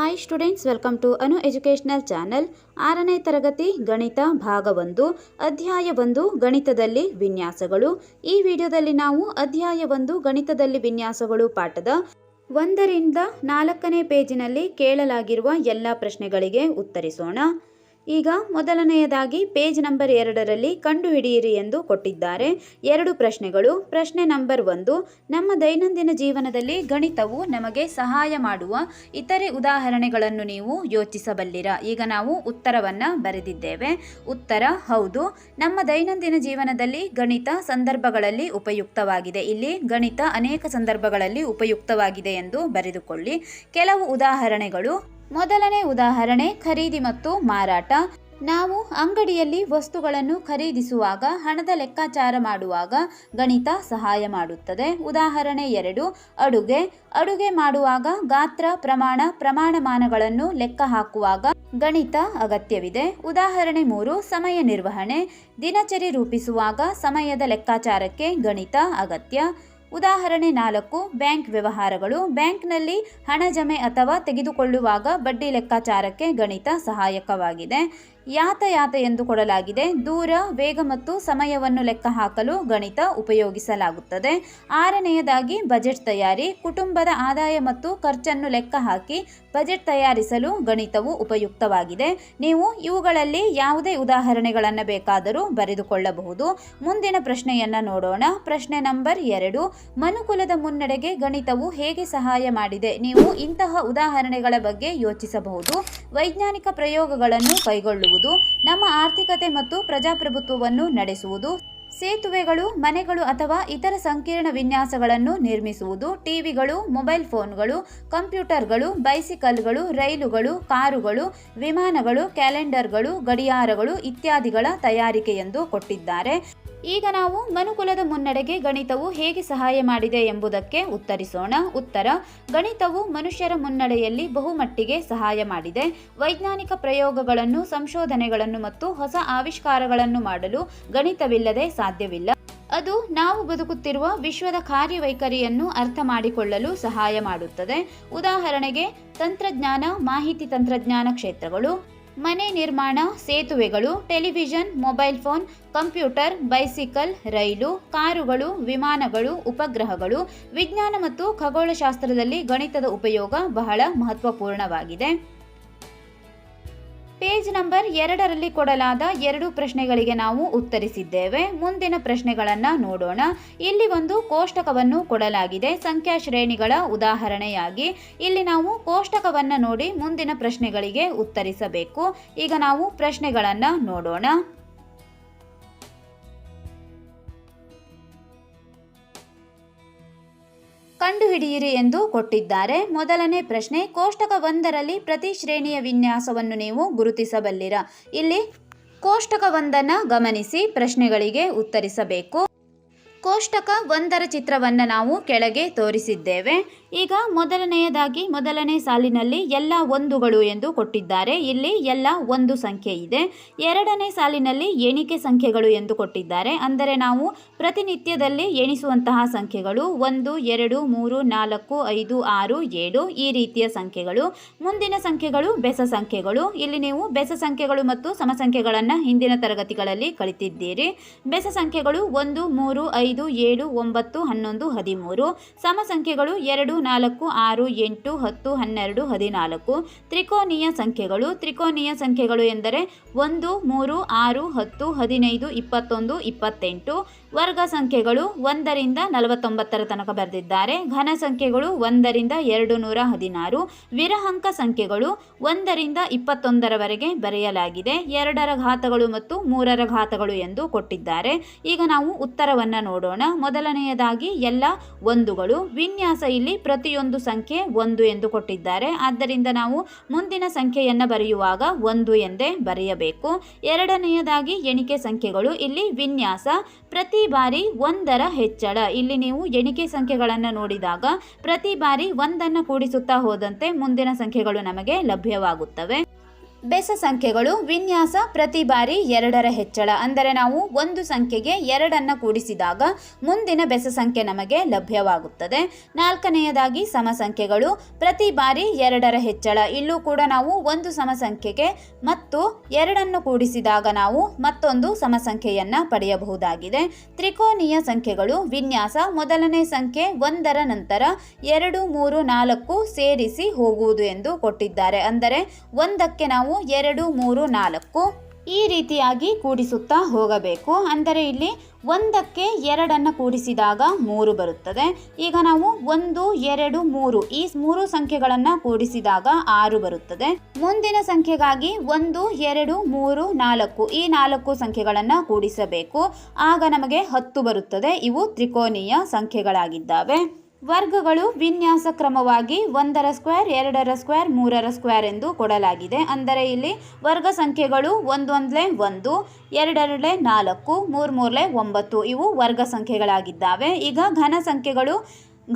Hi students welcome to Anu educational channel ಆರನೇ ತರಗತಿ, ಗಣಿತ ಭಾಗ ಒಂದು, ಅಧ್ಯಾಯ ಒಂದು, ಗಣಿತದಲ್ಲಿ ವಿನ್ಯಾಸಗಳು. ಈ ವಿಡಿಯೋದಲ್ಲಿ ನಾವು ಅಧ್ಯಾಯ ಒಂದು, ಗಣಿತದಲ್ಲಿ ವಿನ್ಯಾಸಗಳು ಪಾಠದ ಒಂದರಿಂದ ನಾಲ್ಕನೇ ಪೇಜಿನಲ್ಲಿ ಕೇಳಲಾಗಿರುವ ಎಲ್ಲ ಪ್ರಶ್ನೆಗಳಿಗೆ ಉತ್ತರಿಸೋಣ. ಈಗ ಮೊದಲನೆಯದಾಗಿ ಪೇಜ್ ನಂಬರ್ ಎರಡರಲ್ಲಿ ಕಂಡುಹಿಡಿಯಿರಿ ಎಂದು ಕೊಟ್ಟಿದ್ದಾರೆ. ಎರಡು ಪ್ರಶ್ನೆಗಳು. ಪ್ರಶ್ನೆ ನಂಬರ್ ಒಂದು, ನಮ್ಮ ದೈನಂದಿನ ಜೀವನದಲ್ಲಿ ಗಣಿತವು ನಮಗೆ ಸಹಾಯ ಮಾಡುವ ಇತರೆ ಉದಾಹರಣೆಗಳನ್ನು ನೀವು ಯೋಚಿಸಬಲ್ಲಿರಾ? ಈಗ ನಾವು ಉತ್ತರವನ್ನು ಬರೆದಿದ್ದೇವೆ. ಉತ್ತರ, ಹೌದು. ನಮ್ಮ ದೈನಂದಿನ ಜೀವನದಲ್ಲಿ ಗಣಿತ ಸಂದರ್ಭಗಳಲ್ಲಿ ಉಪಯುಕ್ತವಾಗಿದೆ. ಇಲ್ಲಿ ಗಣಿತ ಅನೇಕ ಸಂದರ್ಭಗಳಲ್ಲಿ ಉಪಯುಕ್ತವಾಗಿದೆ ಎಂದು ಬರೆದುಕೊಳ್ಳಿ. ಕೆಲವು ಉದಾಹರಣೆಗಳು. ಮೊದಲನೇ ಉದಾಹರಣೆ, ಖರೀದಿ ಮತ್ತು ಮಾರಾಟ. ನಾವು ಅಂಗಡಿಯಲ್ಲಿ ವಸ್ತುಗಳನ್ನು ಖರೀದಿಸುವಾಗ ಹಣದ ಲೆಕ್ಕಾಚಾರ ಮಾಡುವಾಗ ಗಣಿತ ಸಹಾಯ ಮಾಡುತ್ತದೆ. ಉದಾಹರಣೆ ಎರಡು, ಅಡುಗೆ. ಅಡುಗೆ ಮಾಡುವಾಗ ಗಾತ್ರ, ಪ್ರಮಾಣ, ಪ್ರಮಾಣಮಾನಗಳನ್ನು ಲೆಕ್ಕ ಹಾಕುವಾಗ ಗಣಿತ ಅಗತ್ಯವಿದೆ. ಉದಾಹರಣೆ ಮೂರು, ಸಮಯ ನಿರ್ವಹಣೆ. ದಿನಚರಿ ರೂಪಿಸುವಾಗ ಸಮಯದ ಲೆಕ್ಕಾಚಾರಕ್ಕೆ ಗಣಿತ ಅಗತ್ಯ. ಉದಾಹರಣೆ ನಾಲ್ಕು ಬ್ಯಾಂಕ್ ವ್ಯವಹಾರಗಳು. ಬ್ಯಾಂಕ್ನಲ್ಲಿ ಹಣ ಜಮೆ ಅಥವಾ ತೆಗೆದುಕೊಳ್ಳುವಾಗ ಬಡ್ಡಿ ಲೆಕ್ಕಾಚಾರಕ್ಕೆ ಗಣಿತ ಸಹಾಯಕವಾಗಿದೆ. ಯಾತಾಯಾತ ಎಂದು ಕೊಡಲಾಗಿದೆ. ದೂರ, ವೇಗ ಮತ್ತು ಸಮಯವನ್ನು ಲೆಕ್ಕ ಹಾಕಲು ಗಣಿತ ಉಪಯೋಗಿಸಲಾಗುತ್ತದೆ. ಆರನೆಯದಾಗಿ ಬಜೆಟ್ ತಯಾರಿ, ಕುಟುಂಬದ ಆದಾಯ ಮತ್ತು ಖರ್ಚನ್ನು ಲೆಕ್ಕ ಹಾಕಿ ಬಜೆಟ್ ತಯಾರಿಸಲು ಗಣಿತವು ಉಪಯುಕ್ತವಾಗಿದೆ. ನೀವು ಇವುಗಳಲ್ಲಿ ಯಾವುದೇ ಉದಾಹರಣೆಗಳನ್ನು ಬೇಕಾದರೂ ಬರೆದುಕೊಳ್ಳಬಹುದು. ಮುಂದಿನ ಪ್ರಶ್ನೆಯನ್ನು ನೋಡೋಣ. ಪ್ರಶ್ನೆ ನಂಬರ್ ಎರಡು. ಮನುಕುಲದ ಮುನ್ನಡೆಗೆ ಗಣಿತವು ಹೇಗೆ ಸಹಾಯ ಮಾಡಿದೆ? ನೀವು ಇಂತಹ ಉದಾಹರಣೆಗಳ ಬಗ್ಗೆ ಯೋಚಿಸಬಹುದು. ವೈಜ್ಞಾನಿಕ ಪ್ರಯೋಗಗಳನ್ನು ಕೈಗೊಳ್ಳುವುದು ನಮ್ಮ ಆರ್ಥಿಕತೆ ಮತ್ತು ಪ್ರಜಾಪ್ರಭುತ್ವವನ್ನು ನಡೆಸುವುದು, ಸೇತುವೆಗಳು, ಮನೆಗಳು ಅಥವಾ ಇತರ ಸಂಕೀರ್ಣ ವಿನ್ಯಾಸಗಳನ್ನು ನಿರ್ಮಿಸುವುದು, ಟಿವಿಗಳು, ಮೊಬೈಲ್ ಫೋನ್ಗಳು, ಕಂಪ್ಯೂಟರ್ಗಳು, ಬೈಸಿಕಲ್ಗಳು, ರೈಲುಗಳು, ಕಾರುಗಳು, ವಿಮಾನಗಳು, ಕ್ಯಾಲೆಂಡರ್ಗಳು, ಗಡಿಯಾರಗಳು ಇತ್ಯಾದಿಗಳ ತಯಾರಿಕೆ ಎಂದು ಕೊಟ್ಟಿದ್ದಾರೆ. ಈಗ ನಾವು ಮನುಕುಲದ ಮುನ್ನಡೆಗೆ ಗಣಿತವು ಹೇಗೆ ಸಹಾಯ ಮಾಡಿದೆ ಎಂಬುದಕ್ಕೆ ಉತ್ತರಿಸೋಣ. ಉತ್ತರ, ಗಣಿತವು ಮನುಷ್ಯರ ಮುನ್ನಡೆಯಲ್ಲಿ ಬಹುಮಟ್ಟಿಗೆ ಸಹಾಯ ಮಾಡಿದೆ. ವೈಜ್ಞಾನಿಕ ಪ್ರಯೋಗಗಳನ್ನು, ಸಂಶೋಧನೆಗಳನ್ನು ಮತ್ತು ಹೊಸ ಆವಿಷ್ಕಾರಗಳನ್ನು ಮಾಡಲು ಗಣಿತವಿಲ್ಲದೆ ಸಾಧ್ಯವಿಲ್ಲ. ಅದು ನಾವು ಬದುಕುತ್ತಿರುವ ವಿಶ್ವದ ಕಾರ್ಯವೈಖರಿಯನ್ನು ಅರ್ಥ ಮಾಡಿಕೊಳ್ಳಲು ಸಹಾಯ ಮಾಡುತ್ತದೆ. ಉದಾಹರಣೆಗೆ, ತಂತ್ರಜ್ಞಾನ, ಮಾಹಿತಿ ತಂತ್ರಜ್ಞಾನ ಕ್ಷೇತ್ರಗಳು. ಮನೆ ನಿರ್ಮಾಣ, ಸೇತುವೆಗಳು, television, mobile phone, computer, bicycle, ರೈಲು, ಕಾರುಗಳು, ವಿಮಾನಗಳು, ಉಪಗ್ರಹಗಳು, ವಿಜ್ಞಾನ ಮತ್ತು ಖಗೋಳಶಾಸ್ತ್ರದಲ್ಲಿ ಗಣಿತದ ಉಪಯೋಗ ಬಹಳ ಮಹತ್ವಪೂರ್ಣವಾಗಿದೆ. ಪೇಜ್ ನಂಬರ್ ಎರಡರಲ್ಲಿ ಕೊಡಲಾದ ಎರಡು ಪ್ರಶ್ನೆಗಳಿಗೆ ನಾವು ಉತ್ತರಿಸಿದ್ದೇವೆ. ಮುಂದಿನ ಪ್ರಶ್ನೆಗಳನ್ನು ನೋಡೋಣ. ಇಲ್ಲಿ ಒಂದು ಕೋಷ್ಟಕವನ್ನು ಕೊಡಲಾಗಿದೆ. ಸಂಖ್ಯಾ ಶ್ರೇಣಿಗಳ ಉದಾಹರಣೆಯಾಗಿ ಇಲ್ಲಿ ನಾವು ಕೋಷ್ಟಕವನ್ನು ನೋಡಿ ಮುಂದಿನ ಪ್ರಶ್ನೆಗಳಿಗೆ ಉತ್ತರಿಸಬೇಕು. ಈಗ ನಾವು ಪ್ರಶ್ನೆಗಳನ್ನು ನೋಡೋಣ. ಕಂಡುಹಿಡಿಯಿರಿ ಎಂದು ಕೊಟ್ಟಿದ್ದಾರೆ. ಮೊದಲನೇ ಪ್ರಶ್ನೆ, ಕೋಷ್ಟಕ ಒಂದರಲ್ಲಿ ಪ್ರತಿ ಶ್ರೇಣಿಯ ವಿನ್ಯಾಸವನ್ನು ನೀವು ಗುರುತಿಸಬಲ್ಲಿರಾ? ಇಲ್ಲಿ ಕೋಷ್ಟಕ ಒಂದನ್ನು ಗಮನಿಸಿ, ಪ್ರಶ್ನೆಗಳಿಗೆ ಉತ್ತರಿಸಬೇಕು. ಕೋಷ್ಟಕ ಒಂದರ ಚಿತ್ರವನ್ನು ನಾವು ಕೆಳಗೆ ತೋರಿಸಿದ್ದೇವೆ. ಈಗ ಮೊದಲನೆಯದಾಗಿ ಮೊದಲನೇ ಸಾಲಿನಲ್ಲಿ ಎಲ್ಲ ಒಂದುಗಳು ಎಂದು ಕೊಟ್ಟಿದ್ದಾರೆ. ಇಲ್ಲಿ ಎಲ್ಲ ಒಂದು ಸಂಖ್ಯೆ ಇದೆ. ಎರಡನೇ ಸಾಲಿನಲ್ಲಿ ಎಣಿಕೆ ಸಂಖ್ಯೆಗಳು ಎಂದು ಕೊಟ್ಟಿದ್ದಾರೆ. ಅಂದರೆ ನಾವು ಪ್ರತಿನಿತ್ಯದಲ್ಲಿ ಎಣಿಸುವಂತಹ ಸಂಖ್ಯೆಗಳು ಒಂದು, ಎರಡು, ಮೂರು, ನಾಲ್ಕು, ಐದು, ಆರು, ಏಳು ಈ ರೀತಿಯ ಸಂಖ್ಯೆಗಳು. ಮುಂದಿನ ಸಂಖ್ಯೆಗಳು ಬೆಸ ಸಂಖ್ಯೆಗಳು. ಇಲ್ಲಿ ನೀವು ಬೆಸ ಸಂಖ್ಯೆಗಳು ಮತ್ತು ಸಮಸಂಖ್ಯೆಗಳನ್ನು ಹಿಂದಿನ ತರಗತಿಗಳಲ್ಲಿ ಕಲಿತಿದ್ದೀರಿ. ಬೆಸ ಸಂಖ್ಯೆಗಳು ಒಂದು, ಮೂರು, ಐದು, ಏಳು, ಒಂಬತ್ತು, ಹನ್ನೊಂದು, ಹದಿಮೂರು. ಸಮ ಸಂಖ್ಯೆಗಳು ಎರಡು ನಾಲ್ಕು, ಆರು, ಎಂಟು, ಹತ್ತು, ಹನ್ನೆರಡು, ಹದಿನಾಲ್ಕು. ತ್ರಿಕೋನೀಯ ಸಂಖ್ಯೆಗಳು. ತ್ರಿಕೋನೀಯ ಸಂಖ್ಯೆಗಳು ಎಂದರೆ ಒಂದು, ಮೂರು, ಆರು, ಹತ್ತು, ಹದಿನೈದು, ಇಪ್ಪತ್ತೊಂದು, ಇಪ್ಪತ್ತೆಂಟು. ವರ್ಗ ಸಂಖ್ಯೆಗಳು ಒಂದರಿಂದ ನಲವತ್ತೊಂಬತ್ತರ ತನಕ ಬರೆದಿದ್ದಾರೆ. ಘನ ಸಂಖ್ಯೆಗಳು ಒಂದರಿಂದ ಎರಡು ನೂರ ಹದಿನಾರು. ವಿರಹಂಕ ಸಂಖ್ಯೆಗಳು ಒಂದರಿಂದ ಇಪ್ಪತ್ತೊಂದರವರೆಗೆ ಬರೆಯಲಾಗಿದೆ. ಎರಡರ ಘಾತಗಳು ಮತ್ತು ಮೂರರ ಘಾತಗಳು ಎಂದು ಕೊಟ್ಟಿದ್ದಾರೆ. ಈಗ ನಾವು ಉತ್ತರವನ್ನು ನೋಡೋಣ. ಮೊದಲನೆಯದಾಗಿ ಎಲ್ಲ ಒಂದುಗಳು. ವಿನ್ಯಾಸ ಇಲ್ಲಿ ಪ್ರತಿಯೊಂದು ಸಂಖ್ಯೆ ಒಂದು ಎಂದು ಕೊಟ್ಟಿದ್ದಾರೆ. ಆದ್ದರಿಂದ ನಾವು ಮುಂದಿನ ಸಂಖ್ಯೆಯನ್ನು ಬರೆಯುವಾಗ ಒಂದು ಎಂದೇ ಬರೆಯಬೇಕು. ಎರಡನೆಯದಾಗಿ ಎಣಿಕೆ ಸಂಖ್ಯೆಗಳು. ಇಲ್ಲಿ ವಿನ್ಯಾಸ ಪ್ರತಿ ಬಾರಿ ಒಂದರ ಹೆಚ್ಚಳ. ಇಲ್ಲಿ ನೀವು ಎಣಿಕೆ ಸಂಖ್ಯೆಗಳನ್ನು ನೋಡಿದಾಗ ಪ್ರತಿ ಬಾರಿ ಒಂದನ್ನು ಕೂಡಿಸುತ್ತಾ ಹೋದಂತೆ ಮುಂದಿನ ಸಂಖ್ಯೆಗಳು ನಮಗೆ ಲಭ್ಯವಾಗುತ್ತವೆ. ಬೆಸ ಸಂಖ್ಯೆಗಳು ವಿನ್ಯಾಸ ಪ್ರತಿ ಬಾರಿ ಎರಡರ ಹೆಚ್ಚಳ. ಅಂದರೆ ನಾವು ಒಂದು ಸಂಖ್ಯೆಗೆ ಎರಡನ್ನು ಕೂಡಿಸಿದಾಗ ಮುಂದಿನ ಬೆಸ ಸಂಖ್ಯೆ ನಮಗೆ ಲಭ್ಯವಾಗುತ್ತದೆ. ನಾಲ್ಕನೆಯದಾಗಿ ಸಮ ಸಂಖ್ಯೆಗಳು ಪ್ರತಿ ಬಾರಿ ಎರಡರ ಹೆಚ್ಚಳ. ಇಲ್ಲೂ ಕೂಡ ನಾವು ಒಂದು ಸಮ ಸಂಖ್ಯೆಗೆ ಮತ್ತು ಎರಡನ್ನು ಕೂಡಿಸಿದಾಗ ನಾವು ಮತ್ತೊಂದು ಸಮ ಸಂಖ್ಯೆಯನ್ನು ಪಡೆಯಬಹುದಾಗಿದೆ. ತ್ರಿಕೋನೀಯ ಸಂಖ್ಯೆಗಳು ವಿನ್ಯಾಸ ಮೊದಲನೇ ಸಂಖ್ಯೆ ಒಂದರ ನಂತರ ಎರಡು, ಮೂರು, ನಾಲ್ಕು ಸೇರಿಸಿ ಹೋಗುವುದು ಎಂದು ಕೊಟ್ಟಿದ್ದಾರೆ. ಅಂದರೆ ಒಂದಕ್ಕೆ ನಾವು ಎರಡು, ಮೂರು, ನಾಲ್ಕು ಈ ರೀತಿಯಾಗಿ ಕೂಡಿಸುತ್ತಾ ಹೋಗಬೇಕು. ಅಂದರೆ ಇಲ್ಲಿ ಒಂದಕ್ಕೆ ಎರಡನ್ನು ಕೂಡಿಸಿದಾಗ ಮೂರು ಬರುತ್ತದೆ. ಈಗ ನಾವು ಒಂದು, ಎರಡು, ಮೂರು ಈ ಮೂರು ಸಂಖ್ಯೆಗಳನ್ನು ಕೂಡಿಸಿದಾಗ ಆರು ಬರುತ್ತದೆ. ಮುಂದಿನ ಸಂಖ್ಯೆಗಾಗಿ ಒಂದು, ಎರಡು, ಮೂರು, ನಾಲ್ಕು ಈ ನಾಲ್ಕು ಸಂಖ್ಯೆಗಳನ್ನು ಕೂಡಿಸಬೇಕು. ಆಗ ನಮಗೆ ಹತ್ತು ಬರುತ್ತದೆ. ಇವು ತ್ರಿಕೋನೀಯ ಸಂಖ್ಯೆಗಳಾಗಿದ್ದಾವೆ. ವರ್ಗಗಳು ವಿನ್ಯಾಸ ಕ್ರಮವಾಗಿ ಒಂದರ ಸ್ಕ್ವೇರ್, ಎರಡರ ಸ್ಕ್ವೇರ್, ಮೂರರ ಸ್ಕ್ವೇರ್ ಎಂದು ಕೊಡಲಾಗಿದೆ. ಅಂದರೆ ಇಲ್ಲಿ ವರ್ಗ ಸಂಖ್ಯೆಗಳು ಒಂದೊಂದಲೇ ಒಂದು ಎರಡೆರಡಲೆ ನಾಲ್ಕು ಮೂರು ಮೂರಲೆ ಒಂಬತ್ತು ಇವು ವರ್ಗ ಸಂಖ್ಯೆಗಳಾಗಿದ್ದಾವೆ. ಈಗ ಘನ ಸಂಖ್ಯೆಗಳು,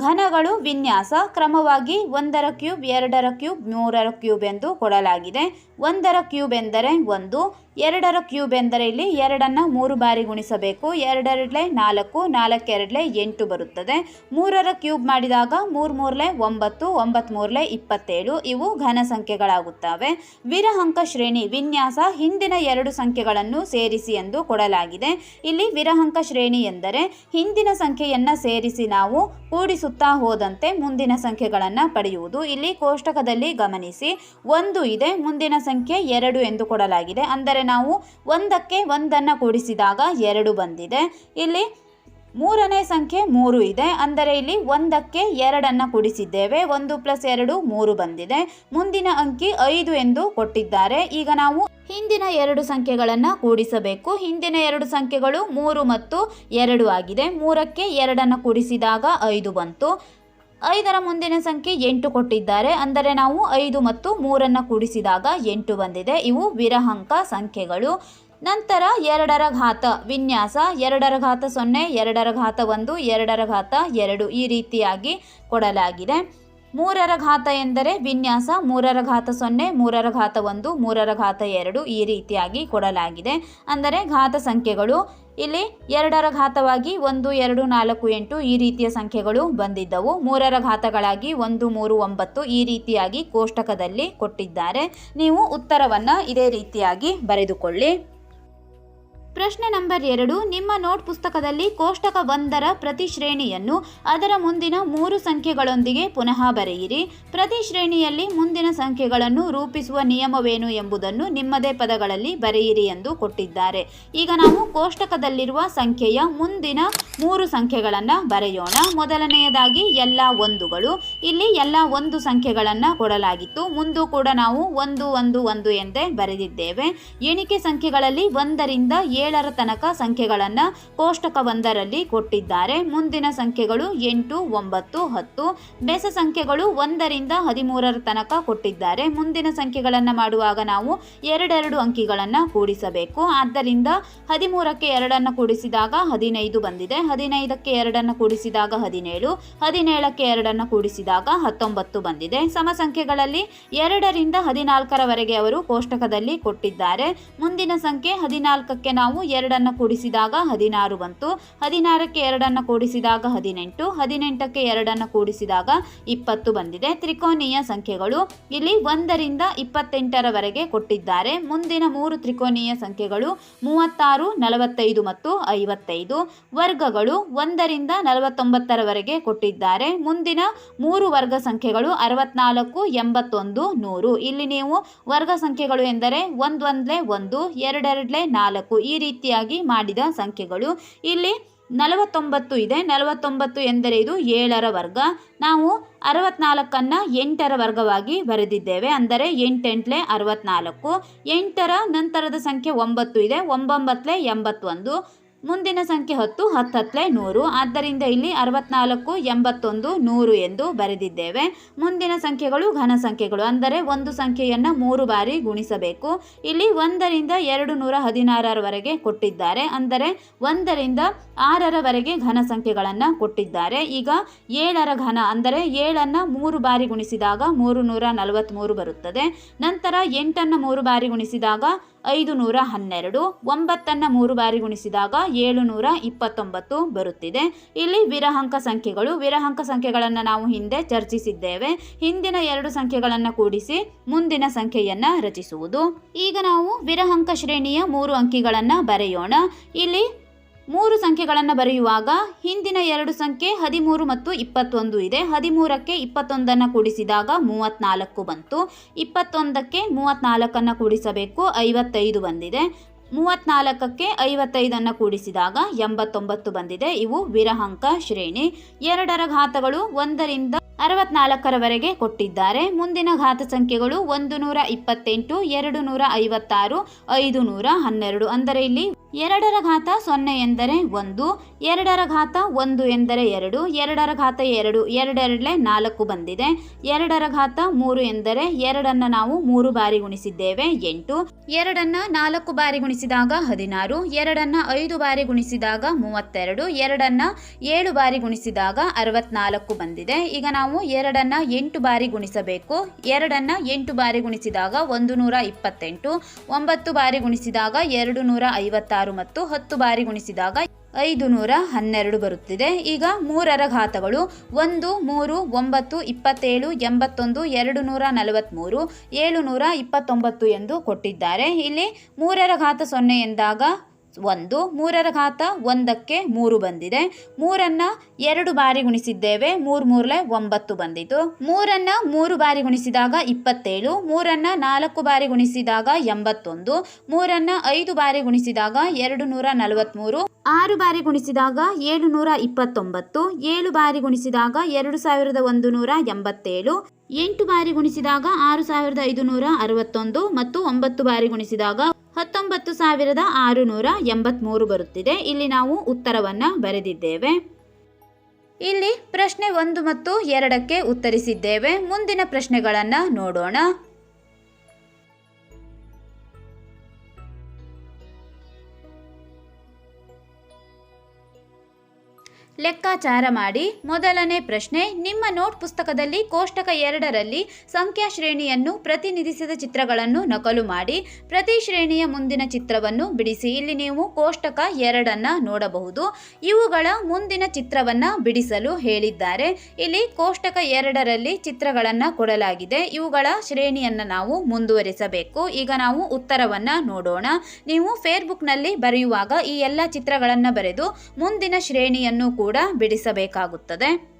ಘನಗಳು ವಿನ್ಯಾಸ ಕ್ರಮವಾಗಿ ಒಂದರ ಕ್ಯೂಬ್, ಎರಡರ ಕ್ಯೂಬ್, ಮೂರರ ಕ್ಯೂಬ್ ಎಂದು ಕೊಡಲಾಗಿದೆ. ಒಂದರ ಕ್ಯೂಬ್ ಎಂದರೆ ಒಂದು ಎರಡರ ಕ್ಯೂಬ್ ಎಂದರೆ ಇಲ್ಲಿ ಎರಡನ್ನು ಮೂರು ಬಾರಿ ಗುಣಿಸಬೇಕು. ಎರಡೆರಡಲೆ ನಾಲ್ಕು, ನಾಲ್ಕೆರಡಲೆ ಎಂಟು ಬರುತ್ತದೆ. ಮೂರರ ಕ್ಯೂಬ್ ಮಾಡಿದಾಗ ಮೂರು ಮೂರಲೆ ಒಂಬತ್ತು ಒಂಬತ್ತು ಮೂರಲೆ ಇಪ್ಪತ್ತೇಳು. ಇವು ಘನ ಸಂಖ್ಯೆಗಳಾಗುತ್ತವೆ. ವಿರಹಂಕ ಶ್ರೇಣಿ ವಿನ್ಯಾಸ ಹಿಂದಿನ ಎರಡು ಸಂಖ್ಯೆಗಳನ್ನು ಸೇರಿಸಿ ಎಂದು ಕೊಡಲಾಗಿದೆ. ಇಲ್ಲಿ ವಿರಹಂಕ ಶ್ರೇಣಿ ಎಂದರೆ ಹಿಂದಿನ ಸಂಖ್ಯೆಯನ್ನು ಸೇರಿಸಿ ನಾವು ಕೂಡಿಸುತ್ತಾ ಹೋದಂತೆ ಮುಂದಿನ ಸಂಖ್ಯೆಗಳನ್ನು ಪಡೆಯುವುದು. ಇಲ್ಲಿ ಕೋಷ್ಟಕದಲ್ಲಿ ಗಮನಿಸಿ, ಒಂದು ಇದೆ, ಮುಂದಿನ ಸಂಖ್ಯೆ ಎರಡು ಎಂದು ಕೊಡಲಾಗಿದೆ. ಅಂದರೆ ನಾವು ಒಂದಕ್ಕೆ ಒಂದನ್ನು ಕೂಡಿಸಿದಾಗ ಎರಡು ಬಂದಿದೆ. ಇಲ್ಲಿ ಮೂರನೇ ಸಂಖ್ಯೆ ಮೂರು ಇದೆ. ಅಂದರೆ ಇಲ್ಲಿ ಒಂದಕ್ಕೆ ಎರಡನ್ನು ಕೂಡಿಸಿದ್ದೇವೆ. ಒಂದು ಪ್ಲಸ್ ಎರಡು ಮೂರು ಬಂದಿದೆ. ಮುಂದಿನ ಅಂಕಿ ಐದು ಎಂದು ಕೊಟ್ಟಿದ್ದಾರೆ. ಈಗ ನಾವು ಹಿಂದಿನ ಎರಡು ಸಂಖ್ಯೆಗಳನ್ನು ಕೂಡಿಸಬೇಕು. ಹಿಂದಿನ ಎರಡು ಸಂಖ್ಯೆಗಳು ಮೂರು ಮತ್ತು ಎರಡು ಆಗಿದೆ. ಮೂರಕ್ಕೆ ಎರಡನ್ನು ಕೂಡಿಸಿದಾಗ ಐದು ಬಂತು. ಐದರ ಮುಂದಿನ ಸಂಖ್ಯೆ ಎಂಟು ಕೊಟ್ಟಿದ್ದಾರೆ. ಅಂದರೆ ನಾವು ಐದು ಮತ್ತು ಮೂರನ್ನು ಕೂಡಿಸಿದಾಗ ಎಂಟು ಬಂದಿದೆ. ಇವು ವಿರಹಂಕ ಸಂಖ್ಯೆಗಳು. ನಂತರ ಎರಡರ ಘಾತ ವಿನ್ಯಾಸ. ಎರಡರ ಘಾತ ಸೊನ್ನೆ, ಎರಡರ ಘಾತ ಒಂದು, ಎರಡರ ಘಾತ ಎರಡು ಈ ರೀತಿಯಾಗಿ ಕೊಡಲಾಗಿದೆ. ಮೂರರ ಘಾತ ಎಂದರೆ ವಿನ್ಯಾಸ ಮೂರರ ಘಾತ ಸೊನ್ನೆ ಮೂರರ ಘಾತ ಒಂದು ಮೂರರ ಘಾತ ಎರಡು ಈ ರೀತಿಯಾಗಿ ಕೊಡಲಾಗಿದೆ. ಅಂದರೆ ಘಾತ ಸಂಖ್ಯೆಗಳು, ಇಲ್ಲಿ ಎರಡರ ಘಾತವಾಗಿ ಒಂದು, ಎರಡು, ನಾಲ್ಕು, ಎಂಟು ಈ ರೀತಿಯ ಸಂಖ್ಯೆಗಳು ಬಂದಿದ್ದವು. ಮೂರರ ಘಾತಗಳಾಗಿ ಒಂದು, ಮೂರು, ಒಂಬತ್ತು ಈ ರೀತಿಯಾಗಿ ಕೋಷ್ಟಕದಲ್ಲಿ ಕೊಟ್ಟಿದ್ದಾರೆ. ನೀವು ಉತ್ತರವನ್ನು ಇದೇ ರೀತಿಯಾಗಿ ಬರೆದುಕೊಳ್ಳಿ. ಪ್ರಶ್ನೆ ನಂಬರ್ ಎರಡು, ನಿಮ್ಮ ನೋಟ್ ಪುಸ್ತಕದಲ್ಲಿ ಕೋಷ್ಟಕ ಒಂದರ ಪ್ರತಿ ಶ್ರೇಣಿಯನ್ನು ಅದರ ಮುಂದಿನ ಮೂರು ಸಂಖ್ಯೆಗಳೊಂದಿಗೆ ಪುನಃ ಬರೆಯಿರಿ. ಪ್ರತಿ ಶ್ರೇಣಿಯಲ್ಲಿ ಮುಂದಿನ ಸಂಖ್ಯೆಗಳನ್ನು ರೂಪಿಸುವ ನಿಯಮವೇನು ಎಂಬುದನ್ನು ನಿಮ್ಮದೇ ಪದಗಳಲ್ಲಿ ಬರೆಯಿರಿ ಎಂದು ಕೊಟ್ಟಿದ್ದಾರೆ. ಈಗ ನಾವು ಕೋಷ್ಟಕದಲ್ಲಿರುವ ಸಂಖ್ಯೆಯ ಮುಂದಿನ ಮೂರು ಸಂಖ್ಯೆಗಳನ್ನು ಬರೆಯೋಣ. ಮೊದಲನೆಯದಾಗಿ ಎಲ್ಲ ಒಂದುಗಳು. ಇಲ್ಲಿ ಎಲ್ಲ ಒಂದು ಸಂಖ್ಯೆಗಳನ್ನು ಕೊಡಲಾಗಿತ್ತು. ಮುಂದೂ ಕೂಡ ನಾವು ಒಂದು ಒಂದು ಒಂದು ಎಂದೇ ಬರೆದಿದ್ದೇವೆ. ಎಣಿಕೆ ಸಂಖ್ಯೆಗಳಲ್ಲಿ ಒಂದರಿಂದ ಏಳರ ತನಕ ಸಂಖ್ಯೆಗಳನ್ನು ಕೋಷ್ಟಕವೊಂದರಲ್ಲಿ ಕೊಟ್ಟಿದ್ದಾರೆ. ಮುಂದಿನ ಸಂಖ್ಯೆಗಳು ಎಂಟು, ಒಂಬತ್ತು, ಹತ್ತು, ಬೆಸ ಸಂಖ್ಯೆಗಳು ಒಂದರಿಂದ ಹದಿಮೂರರ ತನಕ ಕೊಟ್ಟಿದ್ದಾರೆ. ಮುಂದಿನ ಸಂಖ್ಯೆಗಳನ್ನು ಮಾಡುವಾಗ ನಾವು ಎರಡೆರಡು ಅಂಕಿಗಳನ್ನು ಕೂಡಿಸಬೇಕು. ಆದ್ದರಿಂದ ಹದಿಮೂರಕ್ಕೆ ಎರಡನ್ನು ಕೂಡಿಸಿದಾಗ ಹದಿನೈದು ಬಂದಿದೆ. ಹದಿನೈದಕ್ಕೆ ಎರಡನ್ನು ಕೂಡಿಸಿದಾಗ ಹದಿನೇಳು, ಹದಿನೇಳಕ್ಕೆ ಎರಡನ್ನು ಕೂಡಿಸಿದಾಗ ಹತ್ತೊಂಬತ್ತು ಬಂದಿದೆ. ಸಮ ಸಂಖ್ಯೆಗಳಲ್ಲಿ ಎರಡರಿಂದ ಹದಿನಾಲ್ಕರವರೆಗೆ ಅವರು ಕೋಷ್ಟಕದಲ್ಲಿ ಕೊಟ್ಟಿದ್ದಾರೆ. ಮುಂದಿನ ಸಂಖ್ಯೆ ಹದಿನಾಲ್ಕಕ್ಕೆ ನಾವು ಎರಡನ್ನು ಕೂಡಿಸಿದಾಗ ಹದಿನಾರು ಬಂತು. ಹದಿನಾರಕ್ಕೆ ಎರಡನ್ನು ಕೂಡಿಸಿದಾಗ ಹದಿನೆಂಟು. ಹದಿನೆಂಟಕ್ಕೆ ಎರಡನ್ನು ಕೂಡಿಸಿದಾಗ ಇಪ್ಪತ್ತು ಬಂದಿದೆ. ತ್ರಿಕೋನೀಯ ಸಂಖ್ಯೆಗಳು ಇಲ್ಲಿ ಒಂದರಿಂದ ಇಪ್ಪತ್ತೆಂಟರವರೆಗೆ ಕೊಟ್ಟಿದ್ದಾರೆ. ಮುಂದಿನ ಮೂರು ತ್ರಿಕೋನೀಯ ಸಂಖ್ಯೆಗಳು ಮೂವತ್ತಾರು, ನಲವತ್ತೈದು ಮತ್ತು ಐವತ್ತೈದು. ವರ್ಗಗಳು ಒಂದರಿಂದ ನಲವತ್ತೊಂಬತ್ತರವರೆಗೆ ಕೊಟ್ಟಿದ್ದಾರೆ. ಮುಂದಿನ ಮೂರು ವರ್ಗ ಸಂಖ್ಯೆಗಳು ಅರವತ್ನಾಲ್ಕು, ಎಂಬತ್ತೊಂದು, ನೂರು. ಇಲ್ಲಿ ನೀವು ವರ್ಗ ಸಂಖ್ಯೆಗಳು ಎಂದರೆ ಒಂದೊಂದ್ಲೆ ಒಂದು, ಎರಡೆರಡಲೆ ನಾಲ್ಕು. ಈ ರೀತಿಯಾಗಿ ಮಾಡಿದ ಸಂಖ್ಯೆಗಳು. ಇಲ್ಲಿ ನಲವತ್ತೊಂಬತ್ತು ಇದೆ. ನಲವತ್ತೊಂಬತ್ತು ಎಂದರೆ ಇದು ಏಳರ ವರ್ಗ. ನಾವು ಅರವತ್ನಾಲ್ಕನ್ನು ಎಂಟರ ವರ್ಗವಾಗಿ ಬರೆದಿದ್ದೇವೆ. ಅಂದರೆ ಎಂಟೆಂಟ್ಲೆ ಅರವತ್ನಾಲ್ಕು. ಎಂಟರ ನಂತರದ ಸಂಖ್ಯೆ ಒಂಬತ್ತು ಇದೆ. ಒಂಬೊಂಬತ್ತಲೆ ಎಂಬತ್ತೊಂದು. ಮುಂದಿನ ಸಂಖ್ಯೆ ಹತ್ತು ಹತ್ತತ್ಲೆ ನೂರು. ಆದ್ದರಿಂದ ಇಲ್ಲಿ ಅರವತ್ನಾಲ್ಕು, ಎಂಬತ್ತೊಂದು, ನೂರು ಎಂದು ಬರೆದಿದ್ದೇವೆ. ಮುಂದಿನ ಸಂಖ್ಯೆಗಳು ಘನ ಸಂಖ್ಯೆಗಳು. ಅಂದರೆ ಒಂದು ಸಂಖ್ಯೆಯನ್ನು ಮೂರು ಬಾರಿ ಗುಣಿಸಬೇಕು. ಇಲ್ಲಿ ಒಂದರಿಂದ ಎರಡು ನೂರ ಹದಿನಾರರವರೆಗೆ ಕೊಟ್ಟಿದ್ದಾರೆ. ಅಂದರೆ ಒಂದರಿಂದ ಆರರವರೆಗೆ ಘನ ಸಂಖ್ಯೆಗಳನ್ನು ಕೊಟ್ಟಿದ್ದಾರೆ. ಈಗ ಏಳರ ಘನ. ಅಂದರೆ ಏಳನ್ನು ಮೂರು ಬಾರಿ ಗುಣಿಸಿದಾಗ ಮೂರು ನೂರ ನಲವತ್ತ್ಮೂರು ಬರುತ್ತದೆ. ನಂತರ ಎಂಟನ್ನು ಮೂರು ಬಾರಿ ಗುಣಿಸಿದಾಗ ಐದು ನೂರ ಹನ್ನೆರಡು, ಒಂಬತ್ತನ್ನು ಮೂರು ಬಾರಿ ಗುಣಿಸಿದಾಗ ಏಳು ನೂರ ಇಪ್ಪತ್ತೊಂಬತ್ತು ಬರುತ್ತಿದೆ. ಇಲ್ಲಿ ವಿರಹಂಕ ಸಂಖ್ಯೆಗಳು, ವಿರಹಂಕ ಸಂಖ್ಯೆಗಳನ್ನು ನಾವು ಹಿಂದೆ ಚರ್ಚಿಸಿದ್ದೇವೆ. ಹಿಂದಿನ ಎರಡು ಸಂಖ್ಯೆಗಳನ್ನು ಕೂಡಿಸಿ ಮುಂದಿನ ಸಂಖ್ಯೆಯನ್ನು ರಚಿಸುವುದು. ಈಗ ನಾವು ವಿರಹಂಕ ಶ್ರೇಣಿಯ ಮೂರು ಅಂಕಿಗಳನ್ನು ಬರೆಯೋಣ. ಇಲ್ಲಿ ಮೂರು ಸಂಖ್ಯೆಗಳನ್ನು ಬರೆಯುವಾಗ ಹಿಂದಿನ ಎರಡು ಸಂಖ್ಯೆ ಹದಿಮೂರು ಮತ್ತು ಇಪ್ಪತ್ತೊಂದು ಇದೆ. ಹದಿಮೂರಕ್ಕೆ ಇಪ್ಪತ್ತೊಂದನ್ನು ಕೂಡಿಸಿದಾಗ ಮೂವತ್ತ್ನಾಲ್ಕು ಬಂತು. ಇಪ್ಪತ್ತೊಂದಕ್ಕೆ ಮೂವತ್ತ್ನಾಲ್ಕನ್ನು ಕೂಡಿಸಬೇಕು, ಐವತ್ತೈದು ಬಂದಿದೆ. ಮೂವತ್ತ್ನಾಲ್ಕಕ್ಕೆ ಐವತ್ತೈದನ್ನು ಕೂಡಿಸಿದಾಗ ಎಂಬತ್ತೊಂಬತ್ತು ಬಂದಿದೆ. ಇವು ವಿರಹಂಕ ಶ್ರೇಣಿ. ಎರಡರ ಘಾತಗಳು ಒಂದರಿಂದ ಅರವತ್ನಾಲ್ಕರವರೆಗೆ ಕೊಟ್ಟಿದ್ದಾರೆ. ಮುಂದಿನ ಘಾತ ಸಂಖ್ಯೆಗಳು ಒಂದು ನೂರ ಇಪ್ಪತ್ತೆಂಟು ಎರಡು ನೂರ ಐವತ್ತಾರು ಐದು ನೂರ ಹನ್ನೆರಡು ಅಂದರೆ ಇಲ್ಲಿ ಎರಡರ ಘಾತ ಸೊನ್ನೆ ಎಂದರೆ ಒಂದು, ಎರಡರ ಘಾತ ಒಂದು ಎಂದರೆ ಎರಡು, ಎರಡರ ಘಾತ ಎರಡು, ಎರಡೆರಡಲೆ ನಾಲ್ಕು ಬಂದಿದೆ. ಎರಡರ ಘಾತ ಮೂರು ಎಂದರೆ ಎರಡನ್ನು ನಾವು ಮೂರು ಬಾರಿ ಗುಣಿಸಿದ್ದೇವೆ, ಎಂಟು. ಎರಡನ್ನ ನಾಲ್ಕು ಬಾರಿ ಗುಣಿಸಿದಾಗ ಹದಿನಾರು, ಎರಡನ್ನ ಐದು ಬಾರಿ ಗುಣಿಸಿದಾಗ ಮೂವತ್ತೆರಡು, ಎರಡನ್ನ ಏಳು ಬಾರಿ ಗುಣಿಸಿದಾಗ ಅರವತ್ನಾಲ್ಕು ಬಂದಿದೆ. ಈಗ ನಾವು ಎರಡನ್ನ ಎಂಟು ಬಾರಿ ಗುಣಿಸಬೇಕು. ಎರಡನ್ನು ಎಂಟು ಬಾರಿ ಗುಣಿಸಿದಾಗ ಒಂದು ನೂರ ಇಪ್ಪತ್ತೆಂಟು ಒಂಬತ್ತು ಬಾರಿ ಗುಣಿಸಿದಾಗ ಎರಡು ನೂರ ಐವತ್ತಾರು ಮತ್ತು ಹತ್ತು ಬಾರಿ ಗುಣಿಸಿದಾಗ ಐದು ನೂರ ಹನ್ನೆರಡು ಬರುತ್ತಿದೆ. ಈಗ ಮೂರರ ಘಾತಗಳು ಒಂದು, ಮೂರು, ಒಂಬತ್ತು, ಇಪ್ಪತ್ತೇಳು, ಎಂಬತ್ತೊಂದು ಎರಡು ನೂರ ನಲವತ್ತ್ಮೂರು ಏಳು ನೂರ ಇಪ್ಪತ್ತೊಂಬತ್ತು ಎಂದು ಕೊಟ್ಟಿದ್ದಾರೆ. ಇಲ್ಲಿ ಮೂರರ ಘಾತ ಸೊನ್ನೆ ಎಂದಾಗ ಒಂದು, ಮೂರರ ಘಾತ ಒಂದಕ್ಕೆ ಮೂರು ಬಂದಿದೆ. ಮೂರನ್ನ ಎರಡು ಬಾರಿ ಗುಣಿಸಿದ್ದೇವೆ, ಮೂರು ಮೂರಲೆ ಒಂಬತ್ತು ಬಂದಿತು. ಮೂರನ್ನ ಮೂರು ಬಾರಿ ಗುಣಿಸಿದಾಗ ಇಪ್ಪತ್ತೇಳು, ಮೂರನ್ನ ನಾಲ್ಕು ಬಾರಿ ಗುಣಿಸಿದಾಗ ಎಂಬತ್ತೊಂದು, ಮೂರನ್ನ ಐದು ಬಾರಿ ಗುಣಿಸಿದಾಗ ಎರಡು ನೂರ ನಲವತ್ತ್ಮೂರು ಆರು ಬಾರಿ ಗುಣಿಸಿದಾಗ ಏಳು ನೂರ ಇಪ್ಪತ್ತೊಂಬತ್ತು, ಏಳು ಬಾರಿ ಗುಣಿಸಿದಾಗ ಎರಡು ಸಾವಿರದ ಒಂದು ನೂರ ಎಂಬತ್ತೇಳು, ಎಂಟು ಬಾರಿ ಗುಣಿಸಿದಾಗ ಆರು ಸಾವಿರದ ಐದು ನೂರ ಅರವತ್ತೊಂದು ಮತ್ತು ಒಂಬತ್ತು ಬಾರಿ ಗುಣಿಸಿದಾಗ ಹತ್ತೊಂಬತ್ತು ಸಾವಿರದ ಆರುನೂರ ಎಂಬತ್ತ್ಮೂರು ಬರುತ್ತಿದೆ. ಇಲ್ಲಿ ನಾವು ಉತ್ತರವನ್ನು ಬರೆದಿದ್ದೇವೆ. ಇಲ್ಲಿ ಪ್ರಶ್ನೆ ಒಂದು ಮತ್ತು ಎರಡಕ್ಕೆ ಉತ್ತರಿಸಿದ್ದೇವೆ. ಮುಂದಿನ ಪ್ರಶ್ನೆಗಳನ್ನು ನೋಡೋಣ. ಲೆಕ್ಕಾಚಾರ ಮಾಡಿ ಮೊದಲನೇ ಪ್ರಶ್ನೆ, ನಿಮ್ಮ ನೋಟ್ ಪುಸ್ತಕದಲ್ಲಿ ಕೋಷ್ಟಕ ಎರಡರಲ್ಲಿ ಸಂಖ್ಯಾ ಶ್ರೇಣಿಯನ್ನು ಪ್ರತಿನಿಧಿಸಿದ ಚಿತ್ರಗಳನ್ನು ನಕಲು ಮಾಡಿ, ಪ್ರತಿ ಶ್ರೇಣಿಯ ಮುಂದಿನ ಚಿತ್ರವನ್ನು ಬಿಡಿಸಿ. ಇಲ್ಲಿ ನೀವು ಕೋಷ್ಟಕ ಎರಡನ್ನು ನೋಡಬಹುದು. ಇವುಗಳ ಮುಂದಿನ ಚಿತ್ರವನ್ನು ಬಿಡಿಸಲು ಹೇಳಿದ್ದಾರೆ. ಇಲ್ಲಿ ಕೋಷ್ಟಕ ಎರಡರಲ್ಲಿ ಚಿತ್ರಗಳನ್ನು ಕೊಡಲಾಗಿದೆ. ಇವುಗಳ ಶ್ರೇಣಿಯನ್ನು ನಾವು ಮುಂದುವರಿಸಬೇಕು. ಈಗ ನಾವು ಉತ್ತರವನ್ನು ನೋಡೋಣ. ನೀವು ಫೇಸ್ಬುಕ್ನಲ್ಲಿ ಬರೆಯುವಾಗ ಈ ಎಲ್ಲ ಚಿತ್ರಗಳನ್ನು ಬರೆದು ಮುಂದಿನ ಶ್ರೇಣಿಯನ್ನು ಬಿಡಿಸಬೇಕಾಗುತ್ತದೆ.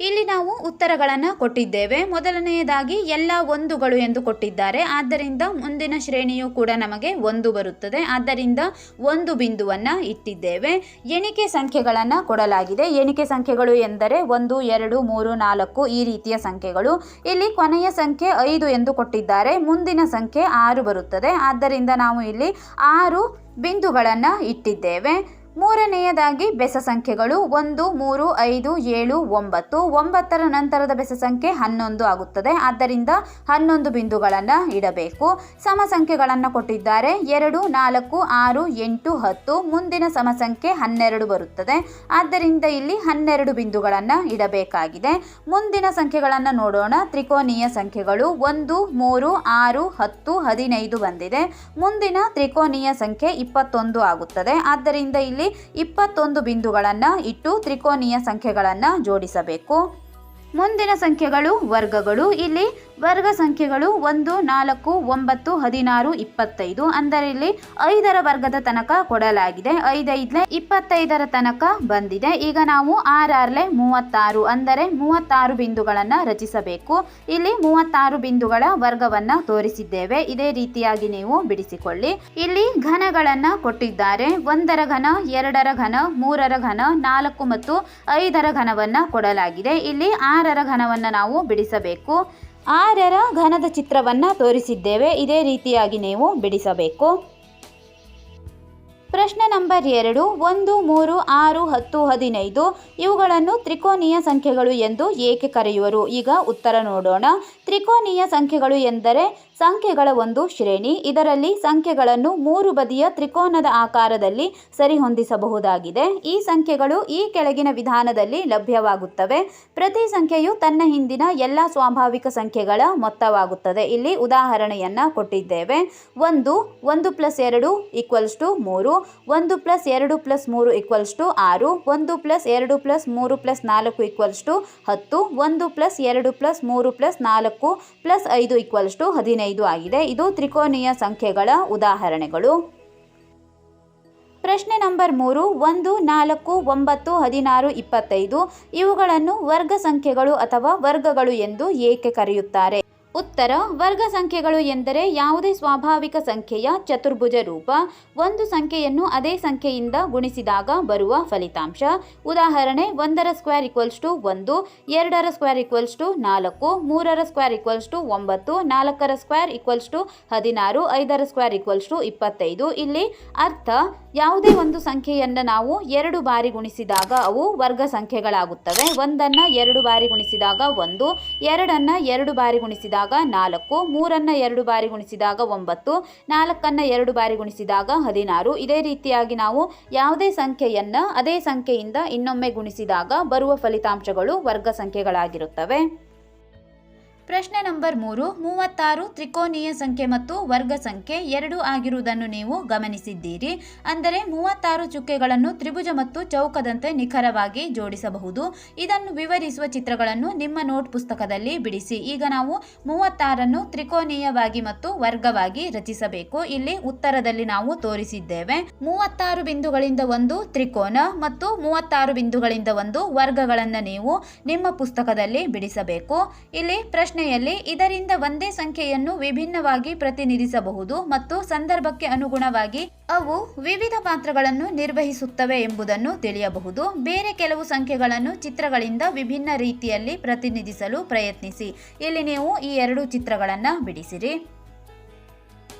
ಇಲ್ಲಿ ನಾವು ಉತ್ತರಗಳನ್ನು ಕೊಟ್ಟಿದ್ದೇವೆ. ಮೊದಲನೆಯದಾಗಿ ಎಲ್ಲ ಒಂದುಗಳು ಎಂದು ಕೊಟ್ಟಿದ್ದಾರೆ. ಆದ್ದರಿಂದ ಮುಂದಿನ ಶ್ರೇಣಿಯು ಕೂಡ ನಮಗೆ ಒಂದು ಬರುತ್ತದೆ. ಆದ್ದರಿಂದ ಒಂದು ಬಿಂದುವನ್ನು ಇಟ್ಟಿದ್ದೇವೆ. ಎಣಿಕೆ ಸಂಖ್ಯೆಗಳನ್ನು ಕೊಡಲಾಗಿದೆ. ಎಣಿಕೆ ಸಂಖ್ಯೆಗಳು ಎಂದರೆ ಒಂದು, ಎರಡು, ಮೂರು, ನಾಲ್ಕು ಈ ರೀತಿಯ ಸಂಖ್ಯೆಗಳು. ಇಲ್ಲಿ ಕೊನೆಯ ಸಂಖ್ಯೆ ಐದು ಎಂದು ಕೊಟ್ಟಿದ್ದಾರೆ. ಮುಂದಿನ ಸಂಖ್ಯೆ ಆರು ಬರುತ್ತದೆ. ಆದ್ದರಿಂದ ನಾವು ಇಲ್ಲಿ ಆರು ಬಿಂದುಗಳನ್ನು ಇಟ್ಟಿದ್ದೇವೆ. ಮೂರನೆಯದಾಗಿ ಬೆಸ ಸಂಖ್ಯೆಗಳು ಒಂದು, ಮೂರು, ಐದು, ಏಳು, ಒಂಬತ್ತು. ಒಂಬತ್ತರ ನಂತರದ ಬೆಸ ಸಂಖ್ಯೆ ಹನ್ನೊಂದು ಆಗುತ್ತದೆ. ಆದ್ದರಿಂದ ಹನ್ನೊಂದು ಬಿಂದುಗಳನ್ನು ಇಡಬೇಕು. ಸಮ ಸಂಖ್ಯೆಗಳನ್ನು ಕೊಟ್ಟಿದ್ದಾರೆ. ಎರಡು, ನಾಲ್ಕು, ಆರು, ಎಂಟು, ಹತ್ತು. ಮುಂದಿನ ಸಮ ಸಂಖ್ಯೆ ಹನ್ನೆರಡು ಬರುತ್ತದೆ. ಆದ್ದರಿಂದ ಇಲ್ಲಿ ಹನ್ನೆರಡು ಬಿಂದುಗಳನ್ನು ಇಡಬೇಕಾಗಿದೆ. ಮುಂದಿನ ಸಂಖ್ಯೆಗಳನ್ನು ನೋಡೋಣ. ತ್ರಿಕೋನೀಯ ಸಂಖ್ಯೆಗಳು ಒಂದು, ಮೂರು, ಆರು, ಹತ್ತು, ಹದಿನೈದು ಬಂದಿದೆ. ಮುಂದಿನ ತ್ರಿಕೋನೀಯ ಸಂಖ್ಯೆ ಇಪ್ಪತ್ತೊಂದು ಆಗುತ್ತದೆ. ಆದ್ದರಿಂದ ಇಲ್ಲಿ ಇಪ್ಪತ್ತೊಂದು ಬಿಂದುಗಳನ್ನು ಇಟ್ಟು ತ್ರಿಕೋನೀಯ ಸಂಖ್ಯೆಗಳನ್ನು ಜೋಡಿಸಬೇಕು. ಮುಂದಿನ ಸಂಖ್ಯೆಗಳು ವರ್ಗಗಳು. ಇಲ್ಲಿ ವರ್ಗ ಸಂಖ್ಯೆಗಳು ಒಂದು, ನಾಲ್ಕು, ಒಂಬತ್ತು, ಹದಿನಾರು, ಇಪ್ಪತ್ತೈದು. ಅಂದರೆ ಇಲ್ಲಿ ಐದರ ವರ್ಗದ ತನಕ ಕೊಡಲಾಗಿದೆ. ಐದೈದ್ಲೆ ಇಪ್ಪತ್ತೈದರ ತನಕ ಬಂದಿದೆ. ಈಗ ನಾವು ಆರಾರ್ಲೆ ಮೂವತ್ತಾರು, ಅಂದರೆ ಮೂವತ್ತಾರು ಬಿಂದುಗಳನ್ನು ರಚಿಸಬೇಕು. ಇಲ್ಲಿ ಮೂವತ್ತಾರು ಬಿಂದುಗಳ ವರ್ಗವನ್ನು ತೋರಿಸಿದ್ದೇವೆ. ಇದೇ ರೀತಿಯಾಗಿ ನೀವು ಬಿಡಿಸಿಕೊಳ್ಳಿ. ಇಲ್ಲಿ ಘನಗಳನ್ನು ಕೊಟ್ಟಿದ್ದಾರೆ. ಒಂದರ ಘನ, ಎರಡರ ಘನ, ಮೂರರ ಘನ, ನಾಲ್ಕು ಮತ್ತು ಐದರ ಘನವನ್ನು ಕೊಡಲಾಗಿದೆ. ಇಲ್ಲಿ ಆರರ ಘನವನ್ನು ನಾವು ಬಿಡಿಸಬೇಕು. ಆರರ ಘನದ ಚಿತ್ರವನ್ನು ತೋರಿಸಿದ್ದೇವೆ. ಇದೇ ರೀತಿಯಾಗಿ ನೀವು ಬಿಡಿಸಬೇಕು. ಪ್ರಶ್ನೆ ನಂಬರ್ ಎರಡು, ಒಂದು, ಮೂರು, ಆರು, ಹತ್ತು, ಹದಿನೈದು ಇವುಗಳನ್ನು ತ್ರಿಕೋನೀಯ ಸಂಖ್ಯೆಗಳು ಎಂದು ಏಕೆ ಕರೆಯುವರು? ಈಗ ಉತ್ತರ ನೋಡೋಣ. ತ್ರಿಕೋನೀಯ ಸಂಖ್ಯೆಗಳು ಎಂದರೆ ಸಂಖ್ಯೆಗಳ ಒಂದು ಶ್ರೇಣಿ. ಇದರಲ್ಲಿ ಸಂಖ್ಯೆಗಳನ್ನು ಮೂರು ಬದಿಯ ತ್ರಿಕೋನದ ಆಕಾರದಲ್ಲಿ ಸರಿಹೊಂದಿಸಬಹುದಾಗಿದೆ. ಈ ಸಂಖ್ಯೆಗಳು ಈ ಕೆಳಗಿನ ವಿಧಾನದಲ್ಲಿ ಲಭ್ಯವಾಗುತ್ತವೆ. ಪ್ರತಿ ಸಂಖ್ಯೆಯು ತನ್ನ ಹಿಂದಿನ ಎಲ್ಲ ಸ್ವಾಭಾವಿಕ ಸಂಖ್ಯೆಗಳ ಮೊತ್ತವಾಗುತ್ತದೆ. ಇಲ್ಲಿ ಉದಾಹರಣೆಯನ್ನು ಕೊಟ್ಟಿದ್ದೇವೆ. ಒಂದು ಒಂದು ಪ್ಲಸ್ ಎರಡು ಈಕ್ವಲ್ಸ್ ಟು ಮೂರು, ಒಂದು ಪ್ಲಸ್ ಎರಡು ಪ್ಲಸ್ ಮೂರು ಈಕ್ವಲ್ಸ್ ಟು ಆರು, ಒಂದು ಪ್ಲಸ್ ಎರಡು ಪ್ಲಸ್ ಮೂರು ಪ್ಲಸ್ ನಾಲ್ಕು ಈಕ್ವಲ್ಸ್ ಟು ಹತ್ತು, ಒಂದು ಪ್ಲಸ್ ಎರಡು ಪ್ಲಸ್ ಮೂರು ಪ್ಲಸ್ ನಾಲ್ಕು ಪ್ಲಸ್ ಐದು ಈಕ್ವಲ್ಸ್ ಟು ಹದಿನೈದು. ಆಗಿದೆ. ಇದು ತ್ರಿಕೋನೀಯ ಸಂಖ್ಯೆಗಳ ಉದಾಹರಣೆಗಳು. ಪ್ರಶ್ನೆ ನಂಬರ್ ಮೂರು, ಒಂದು, ನಾಲ್ಕು, ಒಂಬತ್ತು, ಹದಿನಾರು, ಇಪ್ಪತ್ತೈದು ಇವುಗಳನ್ನು ವರ್ಗ ಸಂಖ್ಯೆಗಳು ಅಥವಾ ವರ್ಗಗಳು ಎಂದು ಏಕೆ ಕರೆಯುತ್ತಾರೆ? ಉತ್ತರ, ವರ್ಗ ಸಂಖ್ಯೆಗಳು ಎಂದರೆ ಯಾವುದೇ ಸ್ವಾಭಾವಿಕ ಸಂಖ್ಯೆಯ ಚತುರ್ಭುಜ ರೂಪ. ಒಂದು ಸಂಖ್ಯೆಯನ್ನು ಅದೇ ಸಂಖ್ಯೆಯಿಂದ ಗುಣಿಸಿದಾಗ ಬರುವ ಫಲಿತಾಂಶ. ಉದಾಹರಣೆ, ಒಂದರ ಸ್ಕ್ವೇರ್ ಈಕ್ವಲ್ಸ್ ಟು ಒಂದು, ಎರಡರ ಸ್ಕ್ವೇರ್ ಈಕ್ವಲ್ಸ್ ಟು ನಾಲ್ಕು, ಮೂರರ ಸ್ಕ್ವೇರ್ ಈಕ್ವಲ್ಸ್ ಟು ಒಂಬತ್ತು, ನಾಲ್ಕರ ಸ್ಕ್ವೇರ್ ಈಕ್ವಲ್ಸ್ ಟು ಹದಿನಾರು, ಐದರ ಸ್ಕ್ವೇರ್ ಈಕ್ವಲ್ಸ್ ಟು ಇಪ್ಪತ್ತೈದು. ಇಲ್ಲಿ ಅರ್ಥ, ಯಾವುದೇ ಒಂದು ಸಂಖ್ಯೆಯನ್ನು ನಾವು ಎರಡು ಬಾರಿ ಗುಣಿಸಿದಾಗ ಅವು ವರ್ಗ ಸಂಖ್ಯೆಗಳಾಗುತ್ತವೆ. ಒಂದನ್ನು ಎರಡು ಬಾರಿ ಗುಣಿಸಿದಾಗ ಒಂದು, ಎರಡನ್ನು ಎರಡು ಬಾರಿ ಗುಣಿಸಿದಾಗ ನಾಲ್ಕು, ಮೂರನ್ನು ಎರಡು ಬಾರಿ ಗುಣಿಸಿದಾಗ ಒಂಬತ್ತು, ನಾಲ್ಕನ್ನು ಎರಡು ಬಾರಿ ಗುಣಿಸಿದಾಗ ಹದಿನಾರು. ಇದೇ ರೀತಿಯಾಗಿ ನಾವು ಯಾವುದೇ ಸಂಖ್ಯೆಯನ್ನು ಅದೇ ಸಂಖ್ಯೆಯಿಂದ ಇನ್ನೊಮ್ಮೆ ಗುಣಿಸಿದಾಗ ಬರುವ ಫಲಿತಾಂಶಗಳು ವರ್ಗ ಸಂಖ್ಯೆಗಳಾಗಿರುತ್ತವೆ. ಪ್ರಶ್ನೆ ನಂಬರ್ ಮೂರು, ಮೂವತ್ತಾರು ತ್ರಿಕೋನೀಯ ಸಂಖ್ಯೆ ಮತ್ತು ವರ್ಗ ಸಂಖ್ಯೆ ಎರಡು ಆಗಿರುವುದನ್ನು ನೀವು ಗಮನಿಸಿದ್ದೀರಿ. ಅಂದರೆ ಮೂವತ್ತಾರು ಚುಕ್ಕೆಗಳನ್ನು ತ್ರಿಭುಜ ಮತ್ತು ಚೌಕದಂತೆ ನಿಖರವಾಗಿ ಜೋಡಿಸಬಹುದು. ಇದನ್ನು ವಿವರಿಸುವ ಚಿತ್ರಗಳನ್ನು ನಿಮ್ಮ ನೋಟ್ ಪುಸ್ತಕದಲ್ಲಿ ಬಿಡಿಸಿ. ಈಗ ನಾವು ಮೂವತ್ತಾರನ್ನು ತ್ರಿಕೋನೀಯವಾಗಿ ಮತ್ತು ವರ್ಗವಾಗಿ ರಚಿಸಬೇಕು. ಇಲ್ಲಿ ಉತ್ತರದಲ್ಲಿ ನಾವು ತೋರಿಸಿದ್ದೇವೆ. ಮೂವತ್ತಾರು ಬಿಂದುಗಳಿಂದ ಒಂದು ತ್ರಿಕೋನ ಮತ್ತು ಮೂವತ್ತಾರು ಬಿಂದುಗಳಿಂದ ಒಂದು ವರ್ಗಗಳನ್ನು ನೀವು ನಿಮ್ಮ ಪುಸ್ತಕದಲ್ಲಿ ಬಿಡಿಸಬೇಕು. ಇಲ್ಲಿ ಪ್ರಶ್ನೆಯಲ್ಲಿ ಇದರಿಂದ ಒಂದೇ ಸಂಖ್ಯೆಯನ್ನು ವಿಭಿನ್ನವಾಗಿ ಪ್ರತಿನಿಧಿಸಬಹುದು ಮತ್ತು ಸಂದರ್ಭಕ್ಕೆ ಅನುಗುಣವಾಗಿ ಅವು ವಿವಿಧ ಪಾತ್ರಗಳನ್ನು ನಿರ್ವಹಿಸುತ್ತವೆ ಎಂಬುದನ್ನು ತಿಳಿಯಬಹುದು. ಬೇರೆ ಕೆಲವು ಸಂಖ್ಯೆಗಳನ್ನು ಚಿತ್ರಗಳಿಂದ ವಿಭಿನ್ನ ರೀತಿಯಲ್ಲಿ ಪ್ರತಿನಿಧಿಸಲು ಪ್ರಯತ್ನಿಸಿ. ಇಲ್ಲಿ ನೀವು ಈ ಎರಡು ಚಿತ್ರಗಳನ್ನು ಬಿಡಿಸಿರಿ.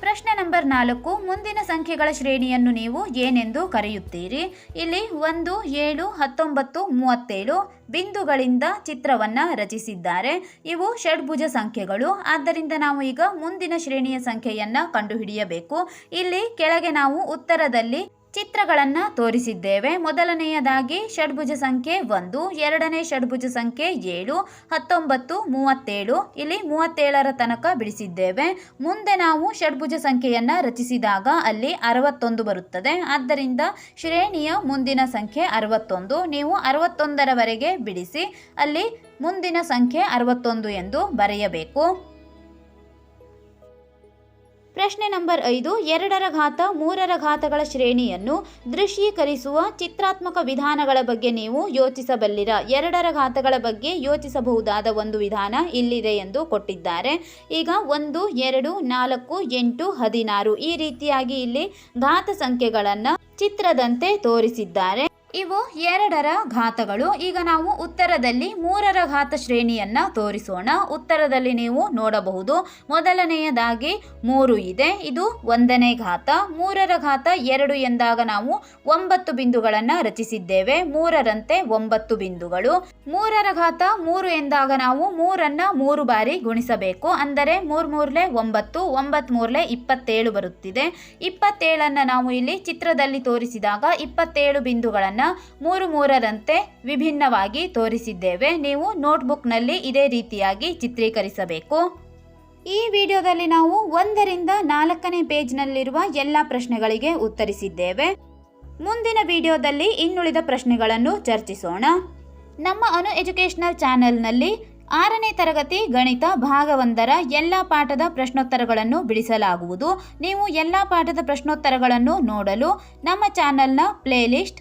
ಪ್ರಶ್ನೆ ನಂಬರ್ ನಾಲ್ಕು, ಮುಂದಿನ ಸಂಖ್ಯೆಗಳ ಶ್ರೇಣಿಯನ್ನು ನೀವು ಏನೆಂದು ಕರೆಯುತ್ತೀರಿ? ಇಲ್ಲಿ ಒಂದು, ಏಳು, ಹತ್ತೊಂಬತ್ತು, ಮೂವತ್ತೇಳು ಬಿಂದುಗಳಿಂದ ಚಿತ್ರವನ್ನು ರಚಿಸಿದ್ದಾರೆ. ಇವು ಷಡ್ಭುಜ ಸಂಖ್ಯೆಗಳು. ಆದ್ದರಿಂದ ನಾವು ಈಗ ಮುಂದಿನ ಶ್ರೇಣಿಯ ಸಂಖ್ಯೆಯನ್ನು ಕಂಡುಹಿಡಿಯಬೇಕು. ಇಲ್ಲಿ ಕೆಳಗೆ ನಾವು ಉತ್ತರದಲ್ಲಿ ಚಿತ್ರಗಳನ್ನು ತೋರಿಸಿದ್ದೇವೆ. ಮೊದಲನೆಯದಾಗಿ ಷಡ್ಭುಜ ಸಂಖ್ಯೆ ಒಂದು, ಎರಡನೇ ಷಡ್ಭುಜ ಸಂಖ್ಯೆ ಏಳು, ಹತ್ತೊಂಬತ್ತು, ಮೂವತ್ತೇಳು ಇಲ್ಲಿ ಮೂವತ್ತೇಳರ ತನಕ ಬಿಡಿಸಿದ್ದೇವೆ. ಮುಂದೆ ನಾವು ಷಡ್ಭುಜ ಸಂಖ್ಯೆಯನ್ನು ರಚಿಸಿದಾಗ ಅಲ್ಲಿ ಅರವತ್ತೊಂದು ಬರುತ್ತದೆ. ಆದ್ದರಿಂದ ಶ್ರೇಣಿಯ ಮುಂದಿನ ಸಂಖ್ಯೆ ಅರವತ್ತೊಂದು, ನೀವು ಅರವತ್ತೊಂದರವರೆಗೆ ಬಿಡಿಸಿ ಅಲ್ಲಿ ಮುಂದಿನ ಸಂಖ್ಯೆ ಅರವತ್ತೊಂದು ಎಂದು ಬರೆಯಬೇಕು. ಪ್ರಶ್ನೆ ನಂಬರ್ ಐದು, ಎರಡರ ಘಾತ, ಮೂರರ ಘಾತಗಳ ಶ್ರೇಣಿಯನ್ನು ದೃಶ್ಯೀಕರಿಸುವ ಚಿತ್ರಾತ್ಮಕ ವಿಧಾನಗಳ ಬಗ್ಗೆ ನೀವು ಯೋಚಿಸಬಲ್ಲಿರ? ಎರಡರ ಘಾತಗಳ ಬಗ್ಗೆ ಯೋಚಿಸಬಹುದಾದ ಒಂದು ವಿಧಾನ ಇಲ್ಲಿದೆ ಎಂದು ಕೊಟ್ಟಿದ್ದಾರೆ. ಈಗ ಒಂದು, ಎರಡು, ನಾಲ್ಕು, ಎಂಟು, ಹದಿನಾರು ಈ ರೀತಿಯಾಗಿ ಇಲ್ಲಿ ಘಾತ ಸಂಖ್ಯೆಗಳನ್ನು ಚಿತ್ರದಂತೆ ತೋರಿಸಿದ್ದಾರೆ. ಇವು ಎರಡರ ಘಾತಗಳು. ಈಗ ನಾವು ಉತ್ತರದಲ್ಲಿ ಮೂರರ ಘಾತ ಶ್ರೇಣಿಯನ್ನ ತೋರಿಸೋಣ. ಉತ್ತರದಲ್ಲಿ ನೀವು ನೋಡಬಹುದು. ಮೊದಲನೆಯದಾಗಿ ಮೂರು ಇದೆ. ಇದು ಒಂದನೇ ಘಾತ. ಮೂರರ ಘಾತ ಎರಡು ಎಂದಾಗ ನಾವು ಒಂಬತ್ತು ಬಿಂದುಗಳನ್ನು ರಚಿಸಿದ್ದೇವೆ. ಮೂರರಂತೆ ಒಂಬತ್ತು ಬಿಂದುಗಳು. ಮೂರರ ಘಾತ ಮೂರು ಎಂದಾಗ ನಾವು ಮೂರನ್ನ ಮೂರು ಬಾರಿ ಗುಣಿಸಬೇಕು. ಅಂದರೆ ಮೂರ್ ಮೂರ್ಲೆ ಒಂಬತ್ತು ಒಂಬತ್ ಮೂರ್ಲೆ ಇಪ್ಪತ್ತೇಳು ಬರುತ್ತಿದೆ. ಇಪ್ಪತ್ತೇಳನ್ನ ನಾವು ಇಲ್ಲಿ ಚಿತ್ರದಲ್ಲಿ ತೋರಿಸಿದಾಗ ಇಪ್ಪತ್ತೇಳು ಬಿಂದುಗಳನ್ನು ಮೂರು ಮೂರರಂತೆ ವಿಭಿನ್ನವಾಗಿ ತೋರಿಸಿದ್ದೇವೆ. ನೀವು ನೋಟ್ಬುಕ್ನಲ್ಲಿ ಇದೇ ರೀತಿಯಾಗಿ ಚಿತ್ರೀಕರಿಸಬೇಕು. ಈ ವಿಡಿಯೋದಲ್ಲಿ ನಾವು ಒಂದರಿಂದ ನಾಲ್ಕನೇ ಪೇಜ್ನಲ್ಲಿರುವ ಎಲ್ಲ ಪ್ರಶ್ನೆಗಳಿಗೆ ಉತ್ತರಿಸಿದ್ದೇವೆ. ಮುಂದಿನ ವಿಡಿಯೋದಲ್ಲಿ ಇನ್ನುಳಿದ ಪ್ರಶ್ನೆಗಳನ್ನು ಚರ್ಚಿಸೋಣ. ನಮ್ಮ ಅನು ಎಜುಕೇಷನಲ್ ಚಾನೆಲ್ನಲ್ಲಿ ಆರನೇ ತರಗತಿ ಗಣಿತ ಭಾಗ ಒಂದರ ಎಲ್ಲ ಪಾಠದ ಪ್ರಶ್ನೋತ್ತರಗಳನ್ನು ಬಿಡಿಸಲಾಗುವುದು. ನೀವು ಎಲ್ಲ ಪಾಠದ ಪ್ರಶ್ನೋತ್ತರಗಳನ್ನು ನೋಡಲು ನಮ್ಮ ಚಾನೆಲ್ನ ಪ್ಲೇಲಿಸ್ಟ್